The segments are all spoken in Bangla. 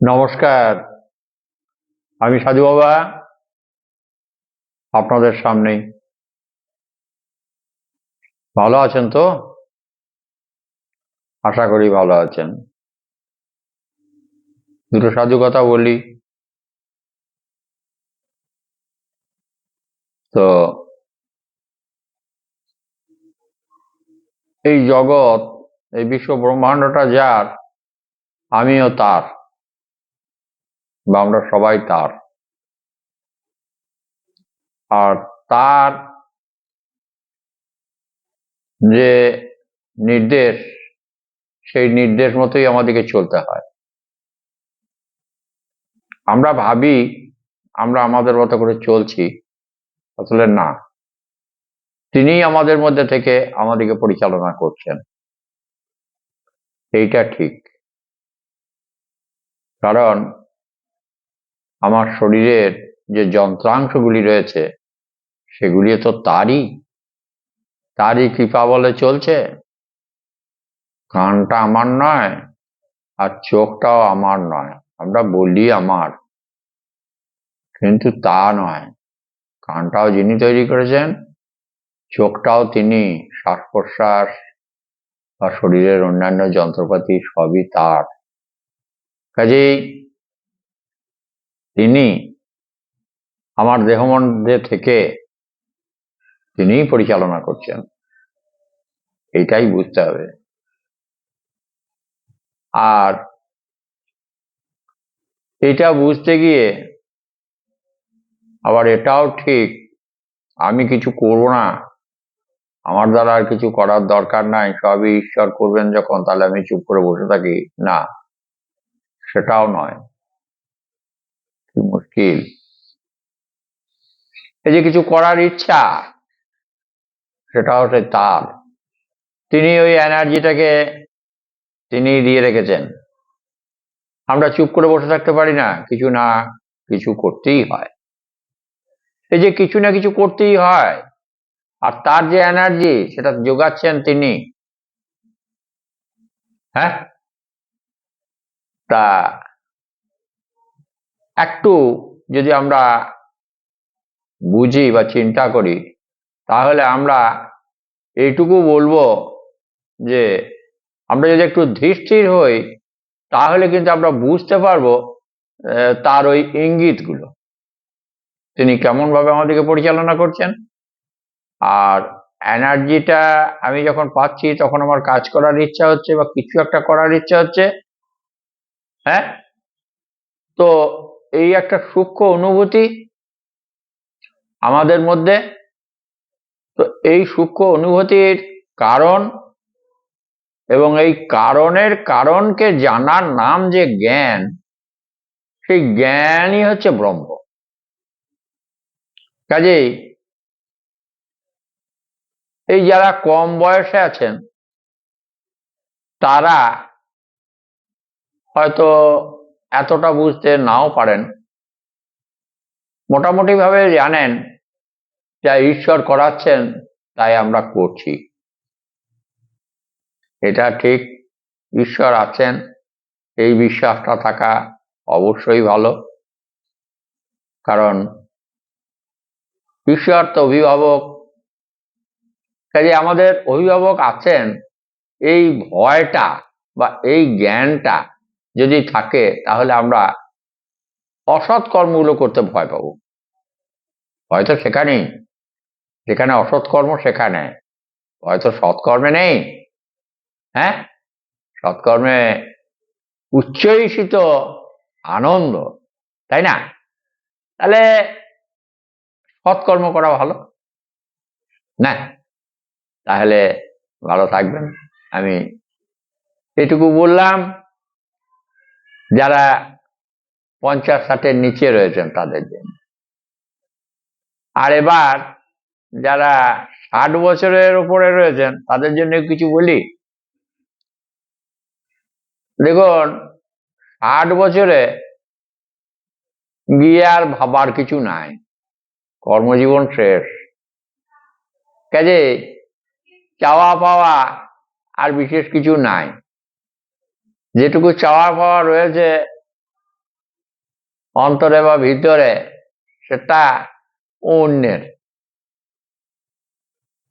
নমস্কার। আমি সাধু বাবা, আপনাদের সামনেই ভালো আছেন তো? আশা করি ভালো আছেন। দুটো সাধু কথা বলি। তো, এই জগৎ, এই বিশ্ব ব্রহ্মাণ্ডটা যার, আমিও তার। বা আমরা সবাই তার। আর তার যে নির্দেশ, সেই নির্দেশ মতোই আমাদেরকে চলতে হয়। আমরা ভাবি, আমরা আমাদের মতো করে চলছি, আসলে না। তিনি আমাদের মধ্যে থেকে আমাদেরকে পরিচালনা করছেন। এইটা ঠিক। কারণ আমার শরীরের যে যন্ত্রাংশগুলি রয়েছে, সেগুলি তো তারই। তারই কৃপা বলে চলছে। কানটা আমার নয় আর চোখটাও আমার নয়, আমরা বলি আমার। কিন্তু তা নয়, কানটাও যিনি তৈরি করেছেন, চোখটাও তিনি শ্বাস প্রশ্বাস বা শরীরের অন্যান্য যন্ত্রপাতি সবই তার। কাজেই তিনি আমার দেহমণ্ডে থেকে তিনিই পরিচালনা করছেন। এটাই বুঝতে হবে। আর এটা বুঝতে গিয়ে আবার এটাও ঠিক, আমি কিছু করব না, আমার দ্বারা আর কিছু করার দরকার নাই, সবই ঈশ্বর করবেন যখন, তাহলে আমি চুপ করে বসে থাকি। না, সেটাও নয়। কি এই যে কিছু করার ইচ্ছা, সেটা হচ্ছে তার তিনি ওই এনার্জিটাকে তিনি দিয়ে রেখেছেন। আমরা চুপ করে বসে থাকতে পারি না, কিছু না কিছু করতেই হয়। এই যে কিছু না কিছু করতেই হয়, আর তার যে এনার্জি, সেটা যোগাচ্ছেন তিনি। হ্যাঁ? তা একটু যদি আমরা বুঝি বা চিন্তা করি, তাহলে আমরা এইটুকু বলব যে, আমরা যদি একটু ধীর হই, তাহলে কিন্তু আমরা বুঝতে পারব তার ওই ইঙ্গিতগুলো। তিনি কেমন ভাবে আমাদেরকে পরিচালনা করছেন? আর এনার্জিটা আমি যখন পাচ্ছি, তখন আমার কাজ করার ইচ্ছা হচ্ছে বা কিছু একটা করার ইচ্ছা হচ্ছে। হ্যাঁ? তো এই একটা সূক্ষ্ম অনুভূতি আমাদের মধ্যে। তো এই সূক্ষ্ম অনুভূতির কারণ এবং এই কারণের কারণকে জানার নাম যে জ্ঞান, সেই জ্ঞানই হচ্ছে ব্রহ্ম। কাজেই এই যারা কম বয়সে আছেন, তারা হয়তো এতটা বুঝতে নাও পারেন। মোটামুটি ভাবে জানেন, যা ঈশ্বর করাচ্ছেন, তাই আমরা করছি। এটা ঠিক, ঈশ্বর আছেন, এই বিশ্বাসটা থাকা অবশ্যই ভালো। কারণ, ঈশ্বর তো অভিভাবক। কাজে আমাদের অভিভাবক আছেন, এই ভয়টা বা এই জ্ঞানটা যদি থাকে, তাহলে আমরা অসৎ কর্মগুলো করতে ভয় পাবো। হয়তো সেখানেই যেখানে অসৎ কর্ম, সেখানে হয়তো সৎকর্মে নেই। হ্যাঁ? সৎকর্মে উচ্চইষিত আনন্দ, তাই না? তাহলে সৎকর্ম করা ভালো। না? তাহলে ভালো থাকবেন। আমি এটুকু বললাম। যারা পঞ্চাশ ষাটের নিচে রয়েছেন তাদের জন্য। আর এবার যারা ষাট বছরের উপরে রয়েছেন, তাদের জন্য কিছু বলি। দেখুন, ষাট বছরে গিয়ে আর ভাবার কিছু নাই। কর্মজীবন শেষ। কাজে চাওয়া পাওয়া আর বিশেষ কিছু নাই। যেটুকু চাওয়া পাওয়া রয়েছে অন্তরে বা ভিতরে সেটা অন্যের।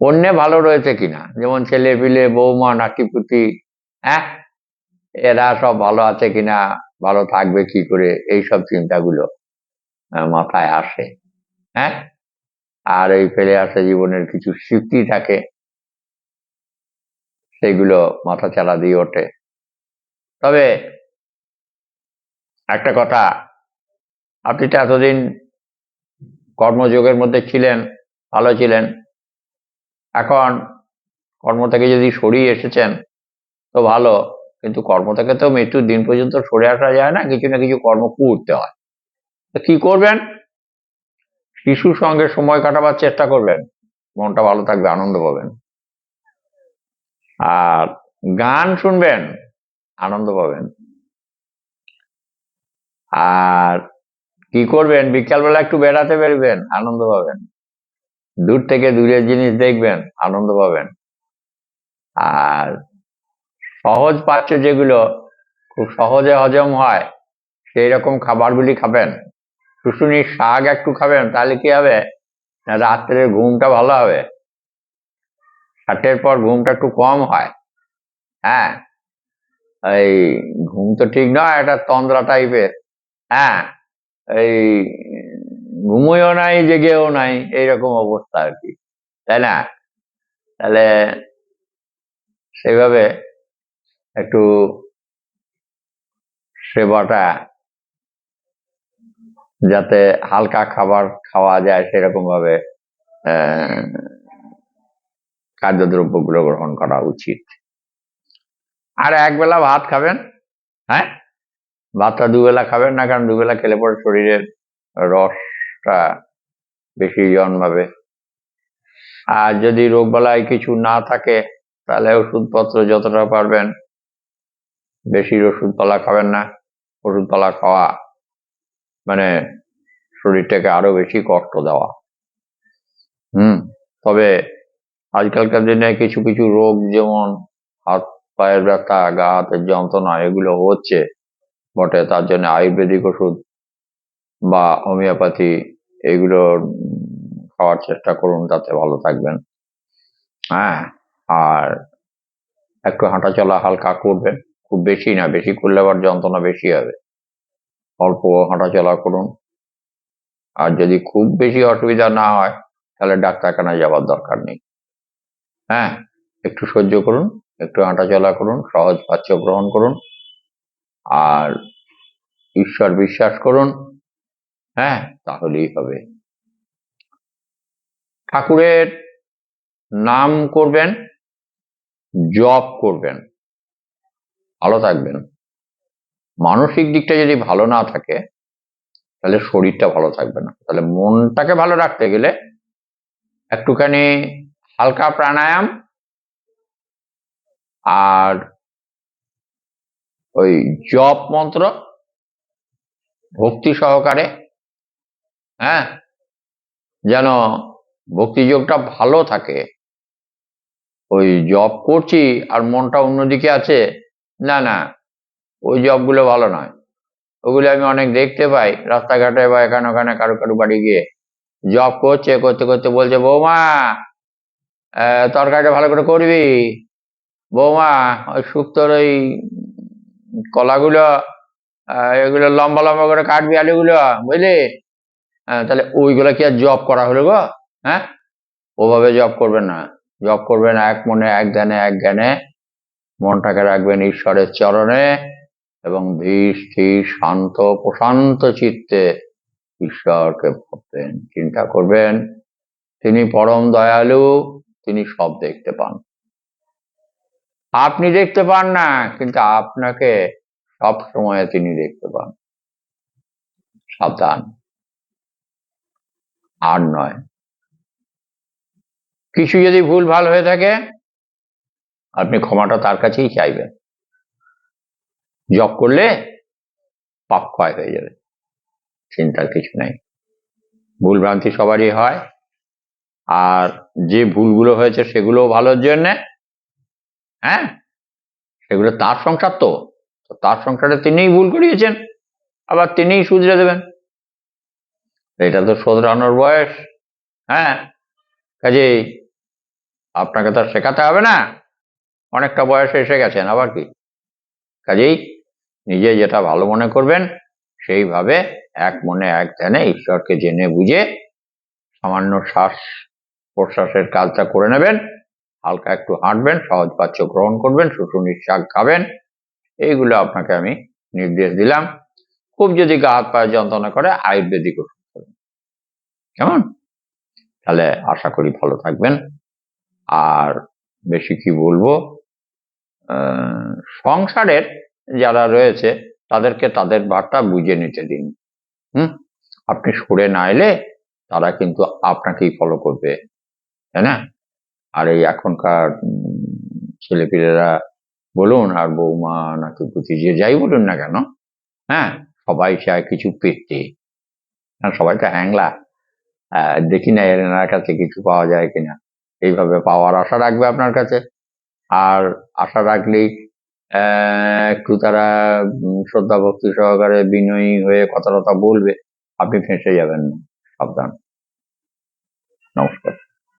অন্যে ভালো রয়েছে কিনা? যেমন ছেলে পিলে বৌমা নাতিপুতি হ্যাঁ? এরা সব ভালো আছে কিনা? ভালো থাকবে কি করে? এইসব চিন্তাগুলো আহ, মাথায় আসে হ্যাঁ? আর এই ফেলে আসা জীবনের কিছু স্মৃতি থাকে সেগুলো মাথা চালা দিয়ে ওঠে। তবে একটা কথা, আপনি তো এতদিন কর্মযোগের মধ্যে ছিলেন, ভালো ছিলেন। এখন কর্ম থেকে যদি সরিয়ে এসেছেন, তো ভালো। কিন্তু কর্ম থেকে তো মৃত্যুর দিন পর্যন্ত সরে আসা যায় না, কিছু না কিছু কর্ম করতে হয়। তো কি করবেন? শিশুর সঙ্গে সময় কাটাবার চেষ্টা করবেন। মনটা ভালো থাকবে, আনন্দ পাবেন। আর গান শুনবেন। আনন্দ পাবেন। আর কি করবেন? বিকালবেলা একটু বেড়াতে বেরবেন, আনন্দ পাবেন। দূর থেকে দূরের জিনিস দেখবেন, আনন্দ পাবেন। আর সহজ পাচ্য যেগুলো, খুব সহজে হজম হয় সেই রকম খাবারগুলি খাবেন। শুশুনির শাক একটু খাবেন, তাহলে কি হবে? না রাত্রে ঘুমটা ভালো হবে। ষাটের পর ঘুমটা একটু কম হয়। হ্যাঁ? এই ঘুম তো ঠিক নয় একটা তন্দ্রা টাইপের। হ্যাঁ এই ঘুমোয়ও নাই, জেগেও নাই, এইরকম অবস্থা আর কি, তাই না? তাহলে সেইভাবে একটু সেবাটা যাতে হালকা খাবার খাওয়া যায় সেরকম ভাবে খাদ্যদ্রব্যগুলো গ্রহণ করা উচিত। আর একবেলা ভাত খাবেন? হ্যাঁ? ভাতটা দুবেলা খাবেন না, কারণ দুবেলা খেলে পরে শরীরের রসটা বেশি জন্মাবে। আর যদি রোগবালাই কিছু না থাকে, তাহলে ওষুধপত্র যতটা পারবেন, বেশি ওষুধপালা খাবেন না। ওষুধপালা খাওয়া মানে শরীরটাকে আরও বেশি কষ্ট দেওয়া। হুম, তবে আজকালকার দিনে কিছু কিছু রোগ যেমন হাত পায়ের ব্যথা, গা হাতের যন্ত্রণা এগুলো হচ্ছে বটে। তার জন্য আয়ুর্বেদিক ওষুধ বা হোমিওপ্যাথি এগুলো খাওয়ার চেষ্টা করুন, তাতে ভালো থাকবেন। হ্যাঁ আর একটু হাঁটাচলা হালকা করবেন। খুব বেশি না, বেশি করলে আবার যন্ত্রণা বেশি হবে। অল্প হাঁটাচলা করুন। আর যদি খুব বেশি অসুবিধা না হয়, তাহলে ডাক্তারখানায় যাওয়ার দরকার নেই। হ্যাঁ একটু সহ্য করুন। একটু হাঁটাচলা করুন, সহজ পাচ্য গ্রহণ করুন আর ঈশ্বর বিশ্বাস করুন হ্যাঁ তাহলেই হবে। ঠাকুরের নাম করবেন, জপ করবেন, ভালো থাকবেন। মানসিক দিকটা যদি ভালো না থাকে, তাহলে শরীরটা ভালো থাকবে না। তাহলে মনটাকে ভালো রাখতে গেলে একটুখানি হালকা প্রাণায়াম আর ওই জপ মন্ত্র ভক্তি সহকারে হ্যাঁ? যেন ভক্তিযোগটা ভালো থাকে। ওই জব করছি আর মনটা অন্যদিকে আছে, না না, ওই জবগুলো ভালো নয়। ওগুলো আমি অনেক দেখতে পাই রাস্তাঘাটে বা এখানে ওখানে কারও কারও বাড়ি গিয়ে। জব করছে, করতে করতে বলছে, বৌমা তরকারিটা ভালো করে করবি? বৌমা, ওই শুক্তোর ওই কলাগুলো এগুলো লম্বা লম্বা করে কাটবি আলুগুলো, বুঝলি? হ্যাঁ তাহলে ওইগুলো কি আর জব করা হলো গো? হ্যাঁ? ওভাবে জব করবেন না। জব করবেন এক মনে, এক ধ্যানে, এক জ্ঞানে। মনটাকে রাখবেন ঈশ্বরের চরণে এবং ধীর শান্ত, প্রশান্ত চিত্তে ঈশ্বরকে ভাববেন, চিন্তা করবেন। তিনি পরম দয়ালু, তিনি সব দেখতে পান। আপনি দেখতে পান না, কিন্তু আপনাকে সব সময় তিনি দেখতে পান। সাবধান। আর নয়। কিছু যদি ভুল ভালো হয়ে থাকে, আপনি ক্ষমাটা তার কাছেই চাইবেন। জব করলে পাপ ক্ষয় হয়ে যাবে। চিন্তার কিছু নেই। ভুল ভ্রান্তি সবারই হয়। আর যে ভুলগুলো হয়েছে সেগুলো ভালোর জন্যে হ্যাঁ? সেগুলো তার সংসার তো। তার সংসারে তিনিই ভুল করিয়েছেন, আবার তিনিই শুধরে দেবেন। এটা তো শোধরানোর বয়স হ্যাঁ? কাজেই আপনাকে তো শেখাতে হবে না। অনেকটা বয়সে এসে গেছেন, আবার কি? কাজেই নিজে যেটা ভালো মনে করবেন, সেইভাবে এক মনে এক ধ্যানে ঈশ্বরকে জেনে বুঝে সামান্য শ্বাস প্রশ্বাসের কাজটা করে নেবেন। হালকা একটু হাঁটবেন, সহজ পাচ্য গ্রহণ করবেন শুশুনির শাক খাবেন। এইগুলো আপনাকে আমি নির্দেশ দিলাম। খুব যদি গা হাত পায়ে যন্ত্রণা করে, আয়ুর্বেদিক ওষুধ খাবেন। কেমন? তাহলে আশা করি ভালো থাকবেন। আর বেশি কি বলব? সংসারের যারা রয়েছে, তাদেরকে তাদের ভাগটা বুঝে নিতে দিন। হুম? আপনি সরে না এলে তারা কিন্তু আপনাকেই ফলো করবে। তাই না? আর এই এখনকার ছেলেপিলেরা বলুন আর বৌমা নাকি পুঁথি যে যাই বলুন না কেন হ্যাঁ সবাই চায় কিছু পেতে হ্যাঁ সবাই তো হ্যাংলা দেখি না এনার কাছে কিছু পাওয়া যায় কিনা, এইভাবে পাওয়ার আশা রাখবে আপনার কাছে? আর আশা রাখলেই একটু তারা শ্রদ্ধা ভক্তি সহকারে বিনয়ী হয়ে কথা বলবে, আপনি ফেঁসে যাবেন না, সাবধান। নমস্কার।